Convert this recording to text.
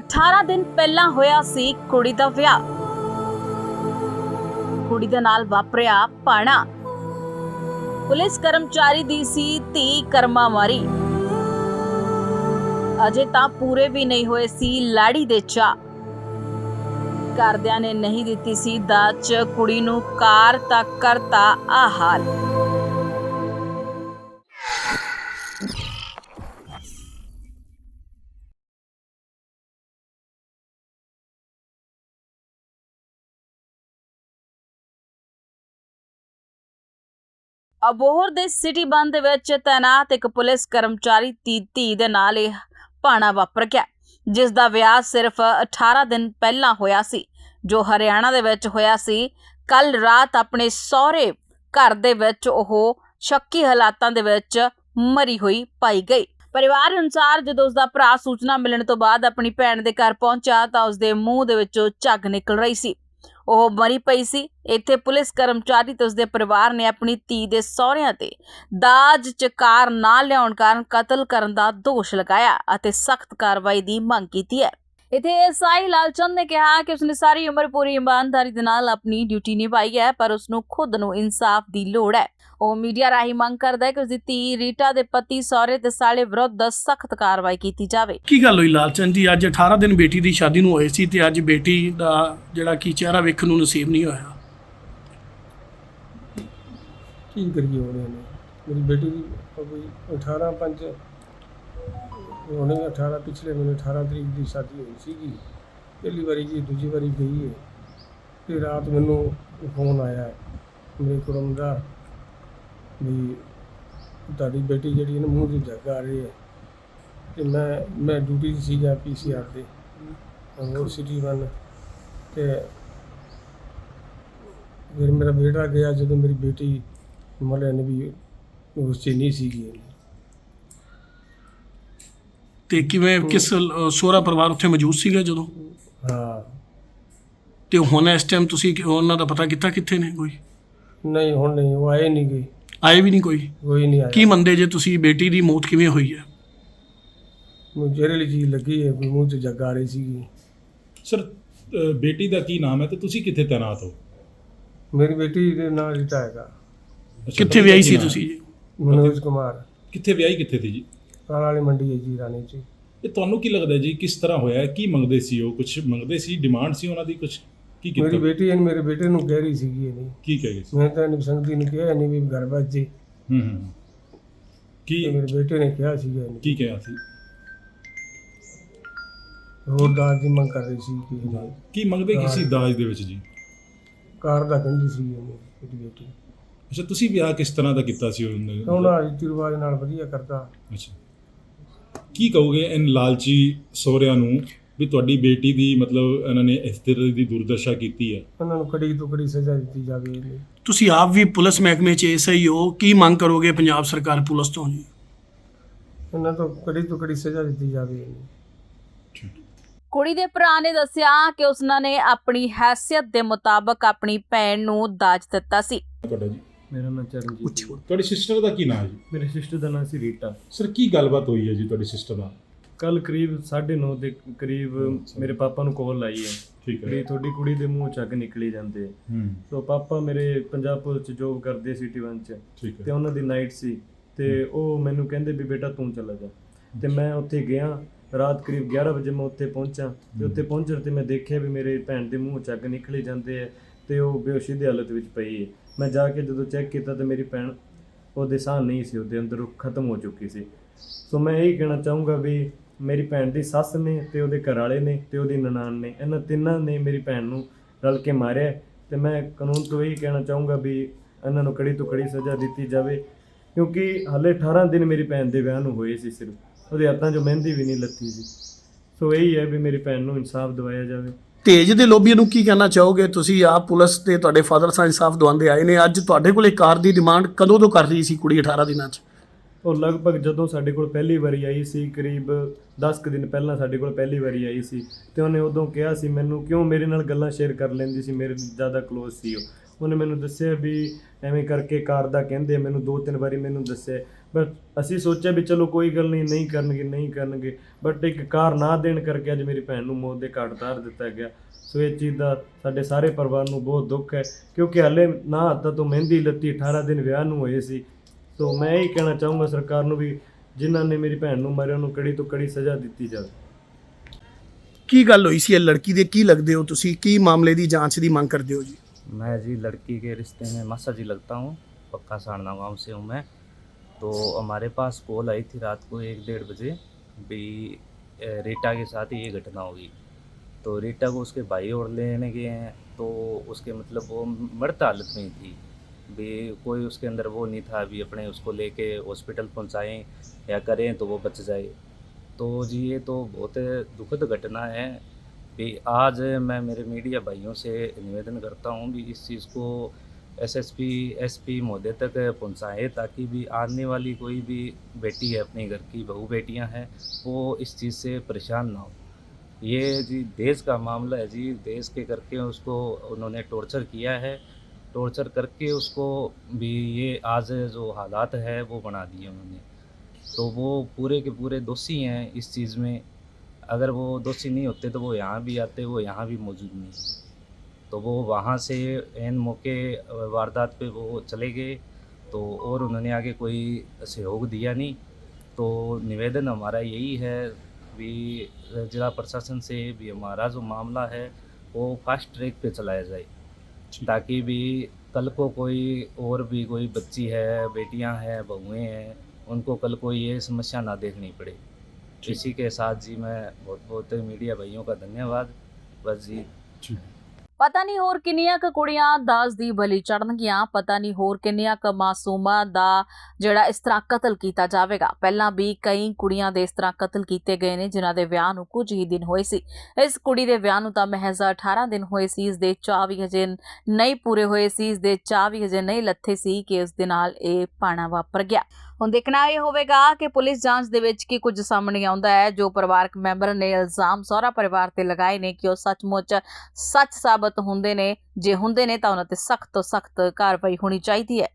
18 ਦਿਨ ਪਹਿਲਾਂ ਹੋਇਆ ਸੀ ਕੁੜੀ ਦਾ ਵਿਆਹ। ਕੁੜੀ ਦੇ ਨਾਲ ਵਾਪਰਿਆ ਪਾਣਾ। ਪੁਲਿਸ ਕਰਮਚਾਰੀ ਦੀ ਸੀ ਧੀ ਕਰਮਾ ਮਾਰੀ ਅਜੇ ਤਾਂ ਪੂਰੇ ਵੀ ਨਹੀਂ ਹੋਏ ਸੀ ਲਾੜੀ ਦੇ ਚਾ ਘਰਦਿਆਂ ਨੇ ਨਹੀਂ ਦਿੱਤੀ ਸੀ ਦਾਜ ਕੁੜੀ ਨੂੰ ਕਾਰ ਤੱਕ ਕਰਤਾ ਆ ਹਾਲ ਅਬੋਹਰ ਦੇ ਸਿਟੀ ਬੰਦ ਦੇ ਵਿੱਚ ਤੈਨਾਤ ਇੱਕ ਪੁਲਿਸ ਕਰਮਚਾਰੀ ਦੀ ਧੀ ਦੇ ਨਾਲ ਇਹ ਭਾਣਾ ਵਾਪਰ ਗਿਆ, ਜਿਸ ਦਾ ਵਿਆਹ ਸਿਰਫ 18 ਦਿਨ ਪਹਿਲਾਂ ਹੋਇਆ ਸੀ, ਜੋ ਹਰਿਆਣਾ ਦੇ ਵਿੱਚ ਹੋਇਆ ਸੀ। ਕੱਲ ਰਾਤ ਆਪਣੇ ਸਹੁਰੇ ਘਰ ਦੇ ਵਿੱਚ ਉਹ ਸ਼ੱਕੀ ਹਾਲਾਤਾਂ ਦੇ ਵਿੱਚ ਮਰੀ ਹੋਈ ਪਾਈ ਗਈ। ਪਰਿਵਾਰ ਅਨੁਸਾਰ ਜਦੋਂ ਉਸ ਦਾ ਭਰਾ ਸੂਚਨਾ ਮਿਲਣ ਤੋਂ ਬਾਅਦ ਆਪਣੀ ਭੈਣ ਦੇ ਘਰ ਪਹੁੰਚਾ ਤਾਂ ਉਸ ਦੇ ਮੂੰਹ ਦੇ ਵਿੱਚੋਂ ਝੱਗ ਨਿਕਲ ਰਹੀ ਸੀ। ਉਹ ਮਰੀ ਪਈ ਸੀ। ਇੱਥੇ ਪੁਲਿਸ ਕਰਮਚਾਰੀ ਤੇ ਉਸਦੇ ਪਰਿਵਾਰ ਨੇ ਆਪਣੀ ਧੀ ਦੇ ਸਹੁਰਿਆਂ ਤੇ ਦਾਜ, ਚਕਾਰ ਨਾ ਲਿਆਉਣ ਕਾਰਨ ਕਤਲ ਕਰਨ ਦਾ ਦੋਸ਼ ਲਗਾਇਆ ਅਤੇ ਸਖਤ ਕਾਰਵਾਈ ਦੀ ਮੰਗ ਕੀਤੀ ਹੈ। ਇਥੇ ਐਸਆਈ ਲਾਲਚੰਦ ਨੇ ਕਿਹਾ ਕਿ ਉਸਨੇ ਸਾਰੀ ਉਮਰ ਪੂਰੀ ਇਮਾਨਦਾਰੀ ਦੇ ਨਾਲ ਆਪਣੀ ਡਿਊਟੀ ਨਿਭਾਈ ਹੈ, ਪਰ ਉਸਨੂੰ ਖੁਦ ਨੂੰ ਇਨਸਾਫ ਦੀ ਲੋੜ ਹੈ। ਉਹ ਮੀਡੀਆ ਰਾਹੀਂ ਮੰਗ ਕਰਦਾ ਹੈ ਕਿ ਉਸਦੀ ਧੀ ਰੀਟਾ ਦੇ ਪਤੀ ਸਹੁਰੇ ਤੇ ਸਾਲੇ ਵਿਰੁੱਧ ਸਖਤ ਕਾਰਵਾਈ ਕੀਤੀ ਜਾਵੇ। ਕੀ ਗੱਲ ਹੋਈ ਲਾਲਚੰਦ ਜੀ? ਅੱਜ 18 ਦਿਨ ਬੇਟੀ ਦੀ ਸ਼ਾਦੀ ਨੂੰ ਹੋਏ ਸੀ ਤੇ ਅੱਜ ਬੇਟੀ ਦਾ ਜਿਹੜਾ ਕੀ ਚਿਹਰਾ ਵੇਖਣ ਨੂੰ ਨਸੀਬ ਨਹੀਂ ਹੋਇਆ। ਕੀ ਕਰੀਏ ਉਹਨੇ ਨੇ ਮੇਰੀ ਬੇਟੀ ਦੀ ਕੋਈ 18 ਪੰਜ ਉਹਨੇ 18 ਪਿਛਲੇ ਮਹੀਨੇ 18 ਤਰੀਕ ਦੀ ਸ਼ਾਦੀ ਹੋਈ ਸੀਗੀ। ਪਹਿਲੀ ਵਾਰੀ ਜੀ ਦੂਜੀ ਵਾਰੀ ਗਈ ਹੈ ਤੇ ਰਾਤ ਮੈਨੂੰ ਫੋਨ ਆਇਆ ਹੈ ਮੇਰੇ ਕੁੜਮ ਦਾ ਵੀ ਤੁਹਾਡੀ ਬੇਟੀ ਜਿਹੜੀ ਹੈ ਨਾ ਮੂੰਹ ਦੀ ਜੱਗ ਆ ਰਹੀ ਹੈ ਤੇ ਮੈਂ ਮੈਂ ਡਿਊਟੀ 'ਤੇ ਸੀਗਾ ਪੀਸੀਆਰ ਦੇ ਹੋਰ ਸਿਟੀ ਵਨ ਤੇ ਫਿਰ ਮੇਰਾ ਬੇਟਾ ਗਿਆ ਜਦੋਂ ਮੇਰੀ ਬੇਟੀ ਮਲੇ ਨੇ ਵੀ ਉਸ 'ਚ ਨਹੀਂ ਸੀਗੀ। ਤੇ ਕਿਵੇਂ ਕਿਸ ਸਹੁਰਾ ਪਰਿਵਾਰ ਉੱਥੇ ਮੌਜੂਦ ਸੀਗਾ ਜਦੋਂ? ਹਾਂ। ਤੇ ਹੁਣ ਇਸ ਟਾਈਮ ਤੁਸੀਂ ਉਹਨਾਂ ਦਾ ਪਤਾ ਕੀਤਾ ਕਿੱਥੇ ਨੇ ਕੋਈ? ਨਹੀਂ ਹੁਣ ਨਹੀਂ ਉਹ ਆਏ ਨਹੀਂ ਗਏ। ਆਏ ਵੀ ਨਹੀਂ ਕੋਈ? ਕੋਈ ਨਹੀਂ ਆਇਆ। ਕੀ ਮੰਨਦੇ ਜੇ ਤੁਸੀਂ ਬੇਟੀ ਦੀ ਮੌਤ ਕਿਵੇਂ ਹੋਈ ਹੈ? ਮੈਨੂੰ ਜ਼ਹਿਰੀਲੀ ਚੀਜ਼ ਲੱਗੀ ਹੈ ਕੋਈ ਮੂੰਹ 'ਚ ਜੱਗ ਆ ਰਹੀ ਸੀਗੀ। ਸਰ ਅ, ਬੇਟੀ ਦਾ ਕੀ ਨਾਮ ਹੈ ਤੇ ਤੁਸੀਂ ਕਿੱਥੇ ਤੈਨਾਤ ਹੋ? ਮੇਰੀ ਬੇਟੀ ਦੇ ਨਾਲ ਰੀਟਾ ਹੈਗਾ। ਅੱਛਾ, ਕਿੱਥੇ ਵਿਆਹੀ ਸੀ? ਤੁਸੀਂ ਜੀ? ਮਨੋਜ ਕੁਮਾਰ। ਕਿੱਥੇ ਵਿਆਹੀ ਕਿੱਥੇ ਸੀ ਜੀ? ਕਾਲ ਵਾਲੀ ਮੰਡੀ ਹੈ ਜੀ ਰਾਣੀ 'ਚ। ਇਹ ਤੁਹਾਨੂੰ ਕੀ ਲੱਗਦਾ ਜੀ ਕਿਸ ਤਰ੍ਹਾਂ ਹੋਇਆ ਕੀ ਮੰਗਦੇ ਸੀ ਉਹ? ਕੁਝ ਮੰਗਦੇ ਸੀ? ਡਿਮਾਂਡ ਸੀ ਉਹਨਾਂ ਦੀ? ਕੁਝ ਕੀ ਮੇਰੀ ਕੀਤਾ? ਬੇਟੀ ਇਹਨੇ ਮੇਰੇ ਬੇਟੇ ਨੂੰ ਕਹਿ ਰਹੀ ਸੀਗੀ ਇਹ ਨਹੀਂ ਕੀ ਕਹਿ ਗਏ ਸੀ? ਮੈਂ ਤਾਂ ਇਹਨੂੰ ਸੰਗਤੀ ਨੂੰ ਕਿਹਾ ਨਹੀਂ ਵੀ ਘਰ ਬਚ ਜੇ ਹੂੰ ਹੂੰ। ਕੀ ਤੇ ਮੇਰੇ ਬੇਟੇ ਨੇ ਕਿਹਾ ਸੀਗਾ ਇਹਨੂੰ। ਕੀ ਕਿਹਾ ਸੀ? ਹੋਰ ਦਾਜ ਦੀ ਮੰਗ ਕਰ ਰਹੀ ਸੀ ਕਿ ਇਹਨੇ ਕੀ ਮੰਗਦੇ ਕੀ ਸੀ ਦਾਜ ਦੇ ਵਿੱਚ ਜੀ? ਕਾਰ ਦਾ ਕਹਿੰਦੀ ਸੀ ਇਹਨੇ ਮੇਰੀ ਬੇਟੀ। ਅੱਛਾ ਤੁਸੀਂ ਵਿਆਹ ਕਿਸ ਤਰ੍ਹਾਂ ਦਾ ਕੀਤਾ ਸੀ ਉਹਨੇ? ਉਹਨਾਂ ਰੀਤੀ ਰਿਵਾਜ ਨਾਲ ਵਧੀਆ ਕਰਦਾ। ਅੱਛਾ। ਕੀ ਕਹੋਗੇ ਇਨ ਲਾਲਚੀ ਸਹੁਰਿਆਂ ਨੂੰ ਵੀ ਤੁਹਾਡੀ ਬੇਟੀ ਦੀ ਮਤਲਬ ਇਹਨਾਂ ਨੇ ਇਸ ਤਰ੍ਹਾਂ ਦੀ ਦੁਰਦਸ਼ਾ ਕੀਤੀ ਹੈ। ਉਹਨਾਂ ਨੂੰ ਕੜੀ ਤੋਂ ਕੜੀ ਸਜ਼ਾ ਦਿੱਤੀ ਜਾਵੇ ਤੁਸੀਂ ਆਪ ਵੀ ਪੁਲਿਸ ਮਹਿਕਮੇ 'ਚ ਐਸਆਈ ਹੋ? ਕੀ ਮੰਗ ਕਰੋਗੇ ਪੰਜਾਬ ਸਰਕਾਰ ਪੁਲਿਸ ਤੋਂ ਜੀ? ਉਹਨਾਂ ਤੋਂ ਕੜੀ ਤੋਂ ਕੜੀ ਸਜ਼ਾ ਦਿੱਤੀ ਜਾਵੇ ਕੁੜੀ ਦੇ ਭਰਾ ਨੇ ਦੱਸਿਆ ਕਿ ਉਸਨਾਂ ਨੇ ਆਪਣੀ ਹੈਸੀਅਤ ਦੇ ਮੁਤਾਬਕ ਆਪਣੀ ਭੈਣ ਨੂੰ ਦਾਜ ਦਿੱਤਾ ਸੀ। ਤੁਹਾਡਾ ਜੀ? ਮੇਰਾ ਨਾਮ ਚਰਨਜੀਤ ਤੁਹਾਡੀ ਸਿਸਟਰ ਦਾ ਕੀ ਨਾਮ ਹੈ ਜੀ? ਮੇਰੇ ਸਿਸਟਰ ਦਾ ਨਾਮ ਸੀ ਰੀਟਾ। ਸਰ ਕੀ ਗੱਲਬਾਤ ਹੋਈ ਹੈ ਜੀ ਤੁਹਾਡੀ ਸਿਸਟਰ ਨਾਲ? ਕੱਲ ਕਰੀਬ 9:30 ਦੇ ਕਰੀਬ ਮੇਰੇ ਪਾਪਾ ਨੂੰ ਕਾਲ ਆਈ ਹੈ ਠੀਕ ਵੀ ਹੈ ਤੁਹਾਡੀ ਕੁੜੀ ਦੇ ਮੂੰਹ ਚੱਕ ਨਿਕਲੀ ਜਾਂਦੇ। ਹੂੰ। ਸੋ ਪਾਪਾ ਮੇਰੇ ਪੰਜਾਬ ਪੁਲਿਸ ਚ ਜੋਬ ਕਰਦੇ ਸੀ ਟੀ ਚ ਠੀਕ ਤੇ ਉਹਨਾਂ ਦੀ ਨਾਈਟ ਸੀ ਤੇ ਉਹ ਮੈਨੂੰ ਕਹਿੰਦੇ ਵੀ ਬੇਟਾ ਤੂੰ ਚਲਾ ਜਾ। ਤੇ ਮੈਂ ਉੱਥੇ ਗਿਆ ਰਾਤ ਕਰੀਬ 11 ਵਜੇ ਮੈਂ ਉੱਥੇ ਪਹੁੰਚਾ ਤੇ ਉੱਥੇ ਪਹੁੰਚਣ ਤੇ ਮੈਂ ਦੇਖਿਆ ਵੀ ਮੇਰੇ ਭੈਣ ਦੇ ਮੂੰਹ ਚੱਕ ਨਿਕਲੀ ਜਾਂਦੇ ਆ ਤੇ ਉਹ ਬੇਹੋਸ਼ੀ ਦੀ ਹਾਲਤ ਵਿੱਚ ਪਈ ਹੈ। ਮੈਂ ਜਾ ਕੇ ਜਦੋਂ ਚੈੱਕ ਕੀਤਾ ਤੇ ਮੇਰੀ ਭੈਣ ਉਹਦੇ ਸਾਹ ਨਹੀਂ ਸੀ ਉਹਦੇ ਅੰਦਰ ਖਤਮ ਹੋ ਚੁੱਕੀ ਸੀ। ਸੋ ਮੈਂ ਇਹ ਕਹਿਣਾ ਚਾਹੂੰਗਾ ਵੀ ਮੇਰੀ ਭੈਣ ਦੀ ਸੱਸ ਨੇ ਤੇ ਉਹਦੇ ਘਰ ਵਾਲੇ ਨੇ ਤੇ ਉਹਦੀ ਨਨਾਣ ਨੇ। ਇਹਨਾਂ ਤਿੰਨਾਂ ਨੇ ਮੇਰੀ ਭੈਣ ਨੂੰ ਰਲ ਕੇ ਮਾਰਿਆ ਹੈ ਤੇ ਮੈਂ ਕਾਨੂੰਨ ਤੋਂ ਇਹੀ ਕਹਿਣਾ ਚਾਹੂੰਗਾ ਵੀ ਇਹਨਾਂ ਨੂੰ ਕੜੀ ਤੋਂ ਕੜੀ ਸਜ਼ਾ ਦਿੱਤੀ ਜਾਵੇ, ਕਿਉਂਕਿ ਹਾਲੇ 18 ਦਿਨ ਮੇਰੀ ਭੈਣ ਦੇ ਵਿਆਹ ਨੂੰ ਹੋਏ ਸੀ ਸਿਰਫ। ਉਹਦੇ ਹੱਥਾਂ 'ਚੋਂ ਮਹਿੰਦੀ ਵੀ ਨਹੀਂ ਲੱਥੀ ਸੀ। ਸੋ ਇਹੀ ਹੈ ਵੀ ਮੇਰੀ ਭੈਣ ਨੂੰ ਇਨਸਾਫ ਦਿਵਾਇਆ ਜਾਵੇ। ਤੇਜ ਦੇ ਲੋਬੀਆਂ ਨੂੰ ਕੀ ਕਹਿਣਾ ਚਾਹੋਗੇ? ਤੁਸੀਂ ਆਪ ਪੁਲਿਸ ਤੇ ਤੁਹਾਡੇ ਫਾਦਰ ਸਾਹਿਬ ਇਨਸਾਫ ਦਵਾਉਂਦੇ ਆਏ ਨੇ। ਅੱਜ ਤੁਹਾਡੇ ਕੋਲ ਇੱਕ ਕਾਰ ਦੀ ਡਿਮਾਂਡ ਕਦੋਂ ਤੋਂ ਕਰ ਰਹੀ ਸੀ ਕੁੜੀ 18 ਦਿਨਾਂ 'ਚ? ਉਹ ਲਗਭਗ ਜਦੋਂ ਸਾਡੇ ਕੋਲ ਪਹਿਲੀ ਵਾਰੀ ਆਈ ਸੀ, ਕਰੀਬ 10 ਕੁ ਦਿਨ ਪਹਿਲਾਂ ਸਾਡੇ ਕੋਲ ਪਹਿਲੀ ਵਾਰੀ ਆਈ ਸੀ, ਤੇ ਉਹਨੇ ਉਦੋਂ ਕਿਹਾ ਸੀ ਮੈਨੂੰ, ਕਿਉਂ ਮੇਰੇ ਨਾਲ ਗੱਲਾਂ ਸ਼ੇਅਰ ਕਰ ਲੈਂਦੀ ਸੀ? ਮੇਰੇ ਜ਼ਿਆਦਾ ক্লোਜ਼ ਸੀ ਉਹ। ਉਹਨੇ ਮੈਨੂੰ ਦੱਸਿਆ ਵੀ ਐਵੇਂ ਕਰਕੇ ਕਾਰ ਦਾ ਕਹਿੰਦੇ ਮੈਨੂੰ ਦੋ ਤਿੰਨ ਵਾਰੀ ਮੈਨੂੰ ਦੱਸਿਆ। ਬਟ ਅਸੀਂ ਸੋਚਿਆ ਵੀ ਚਲੋ ਕੋਈ ਗੱਲ ਨਹੀਂ ਨਹੀਂ ਕਰਨਗੇ ਨਹੀਂ ਕਰਨਗੇ। ਬਟ ਇੱਕ ਕਾਰ ਨਾ ਦੇਣ ਕਰਕੇ ਅੱਜ ਮੇਰੀ ਭੈਣ ਨੂੰ ਮੌਤ ਦੇ ਘਾਟ ਉਤਾਰ ਦਿੱਤਾ ਗਿਆ। ਸੋ ਇਹ ਚੀਜ਼ ਦਾ ਸਾਡੇ ਸਾਰੇ ਪਰਿਵਾਰ ਨੂੰ ਬਹੁਤ ਦੁੱਖ ਹੈ, ਕਿਉਂਕਿ ਹਾਲੇ ਨਾ ਹੱਥਾਂ ਤੋਂ ਮਹਿੰਦੀ ਲੱਤੀ 18 ਦਿਨ ਵਿਆਹ ਨੂੰ ਹੋਏ ਸੀ। ਸੋ ਮੈਂ ਇਹ ਕਹਿਣਾ ਚਾਹੂੰਗਾ ਸਰਕਾਰ ਨੂੰ ਵੀ ਜਿਨ੍ਹਾਂ ਨੇ ਮੇਰੀ ਭੈਣ ਨੂੰ ਮਾਰਿਆ ਉਹਨੂੰ ਕੜੀ ਤੋਂ ਕੜੀ ਸਜ਼ਾ ਦਿੱਤੀ ਜਾਵੇ ਕੀ ਗੱਲ ਹੋਈ ਸੀ ਇਹ ਲੜਕੀ ਦੇ ਕੀ ਲੱਗਦੇ ਹੋ ਤੁਸੀਂ ਕੀ ਮਾਮਲੇ ਦੀ ਜਾਂਚ ਦੀ ਮੰਗ ਕਰਦੇ ਹੋ ਜੀ मैं जी लड़की के रिश्ते में मासा जी लगता हूँ पक्का सारना गांव से हूँ मैं तो हमारे पास कॉल आई थी रात को एक डेढ़ बजे भी अ, रीटा के साथ ये घटना होगी तो रीटा को उसके भाई और लेने गए हैं तो उसके मतलब वो मृत हालत में ही थी भी कोई उसके अंदर वो नहीं था, अभी अपने उसको लेके हॉस्पिटल पहुंचाएँ या करें तो वो बच जाए। तो जी, ये तो बहुत दुखद घटना है भी आज मैं मेरे मीडिया भाइयों से निवेदन करता हूँ भी इस चीज़ को एसएसपी एसपी महोदय तक पहुँचाए ताकि भी आने वाली कोई भी बेटी है, अपने घर की बहू बेटियाँ हैं, वो इस चीज़ से परेशान ना हो। ये जी, देश का मामला है जी, देश के करके उसको उन्होंने टॉर्चर किया है। टॉर्चर करके उसको भी ये आज जो हालात है, वो बना दिए उन्होंने। तो वो पूरे के पूरे दोषी हैं इस चीज़ में। अगर वो दोषी नहीं होते तो वो यहाँ भी आते, वो यहाँ भी मौजूद नहीं तो वो वहाँ से एन मौके, वारदात पे वो चले गए। तो और उन्होंने आगे कोई सहयोग दिया नहीं। तो निवेदन हमारा यही है भी जिला प्रशासन से भी हमारा जो मामला है, वो फास्ट ट्रैक पे चलाया जाए। ताकि भी कल को कोई और भी कोई बच्ची है बेटियाँ हैं बहुएँ हैं उनको कल को ये समस्या ना देखनी पड़े। इसी के साथ जी मैं बहुत बहुत मीडिया भाइयों का धन्यवाद। बस जी। ਪਤਾ ਨਹੀਂ ਹੋਰ ਕਿੰਨੀਆਂ ਕੁ ਕੁੜੀਆਂ ਦਾਜ ਦੀ ਬਲੀ ਚੜਨਗੀਆਂ ਪਤਾ ਨਹੀਂ ਹੋਰ ਕਿੰਨੀਆਂ ਕੁ ਮਾਸੂਮਾਂ ਦਾ ਜਿਹੜਾ ਇਸ ਤਰ੍ਹਾਂ ਕਤਲ ਕੀਤਾ ਜਾਵੇਗਾ। ਪਹਿਲਾਂ ਵੀ ਕਈ ਕੁੜੀਆਂ ਦੇ ਇਸ ਤਰ੍ਹਾਂ ਕਤਲ ਕੀਤੇ ਗਏ ਨੇ, ਜਿਨ੍ਹਾਂ ਦੇ ਵਿਆਹ ਨੂੰ ਕੁਝ ਹੀ ਦਿਨ ਹੋਏ ਸੀ। ਇਸ ਕੁੜੀ ਦੇ ਵਿਆਹ ਨੂੰ ਤਾਂ ਮਹਿਜ਼ 18 ਦਿਨ ਹੋਏ ਸੀ, ਇਸ ਦੇ ਚਾਅ ਵੀ ਹਜੇ ਨਹੀਂ ਪੂਰੇ ਹੋਏ ਸੀ, ਇਸ ਦੇ ਚਾਅ ਵੀ ਹਜੇ ਨਹੀਂ ਲੱਥੇ ਸੀ ਕਿ ਉਸ ਦੇ ਨਾਲ ਇਹ ਪਾਣਾ ਵਾਪਰ ਗਿਆ। ਹੁਣ ਦੇਖਣਾ ਇਹ ਹੋਵੇਗਾ ਕਿ ਪੁਲਿਸ ਜਾਂਚ ਦੇ ਵਿੱਚ ਕੀ ਕੁਝ ਸਾਹਮਣੇ ਆਉਂਦਾ ਹੈ, ਜੋ ਪਰਿਵਾਰਕ ਮੈਂਬਰ ਨੇ ਇਲਜ਼ਾਮ ਸਹੁਰਾ ਪਰਿਵਾਰ ਤੇ ਲਗਾਏ ਨੇ ਕਿ ਉਹ ਸੱਚਮੁੱਚ ਸੱਚ ਸਾਬਤ ਹੁੰਦੇ ਨੇ। ਜੇ ਹੁੰਦੇ ਨੇ ਤਾਂ ਉਹਨਾਂ ਤੇ ਸਖਤ ਤੋਂ ਸਖਤ ਕਾਰਵਾਈ ਹੋਣੀ ਚਾਹੀਦੀ ਹੈ।